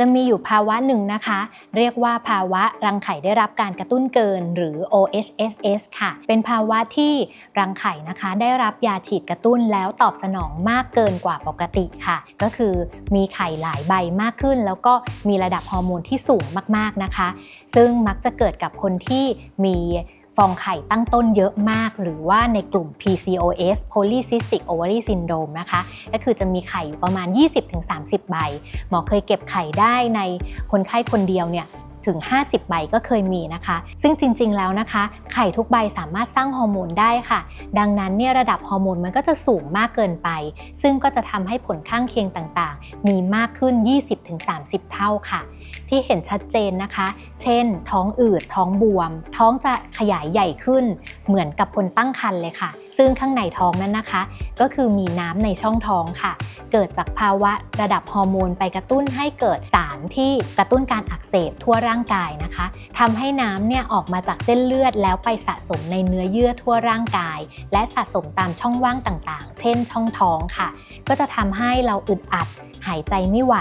จะมีอยู่ภาวะหนึ่งนะคะ เรียกว่าภาวะรังไข่ได้รับการกระตุ้นเกินหรือ OHSS ค่ะ เป็นภาวะที่รังไข่นะคะ ได้รับยาฉีดกระตุ้นแล้วตอบสนองมากเกินกว่าปกติค่ะ ก็คือมีไข่หลายใบมากขึ้น แล้วก็มีระดับฮอร์โมนที่สูงมากๆนะคะ ซึ่งมักจะเกิดกับคนที่มี ฟองไข่ตั้งต้นเยอะมาก หรือว่าในกลุ่ม PCOS Polycystic Ovary Syndrome นะคะ ก็คือจะมีไข่อยู่ประมาณ 20-30 ใบ หมอเคยเก็บไข่ได้ในคนไข้คนเดียวเนี่ย ถึง 50 ใบก็เคยมีนะคะ ซึ่งจริงๆแล้วนะคะ ไข่ทุกใบสามารถสร้างฮอร์โมนได้ค่ะ ดังนั้นเนี่ยระดับฮอร์โมนมันก็จะสูงมากเกินไป ซึ่งก็จะทำให้ผลข้างเคียงต่างๆ มีมากขึ้น 20-30 เท่าค่ะ ที่เห็นชัดเจนนะคะ เช่น ท้องอืดท้องบวม ท้องจะขยายใหญ่ขึ้น เหมือนกับคนตั้งครรภ์เลยค่ะซึ่งข้างในท้องนั้นนะคะ ก็คือมีน้ำในช่องท้องค่ะ เกิดจากภาวะระดับฮอร์โมนไปกระตุ้นให้เกิดสารที่กระตุ้นการอักเสบทั่วร่างกายนะคะทำให้น้ำเนี่ยออกมาจากเส้นเลือดแล้วไปสะสมในเนื้อเยื่อทั่วร่างกาย และสะสมตามช่องว่างต่างๆ เช่น ช่องท้องค่ะ ก็จะทำให้เราอึดอัดหายใจไม่ไหว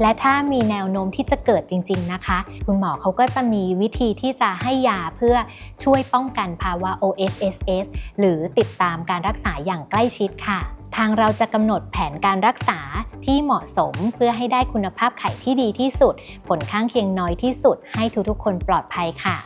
และถ้ามีแนวโน้มที่จะเกิดจริง ๆนะคะ คุณหมอเขาก็จะมีวิธีที่จะให้ยาเพื่อช่วยป้องกันภาวะ OHSS หรือติดตามการรักษาอย่างใกล้ชิดค่ะ ทางเราจะกำหนดแผนการรักษาที่เหมาะสมเพื่อให้ได้คุณภาพไข่ที่ดีที่สุด ผลข้างเคียงน้อยที่สุด ให้ทุกๆคนปลอดภัยค่ะ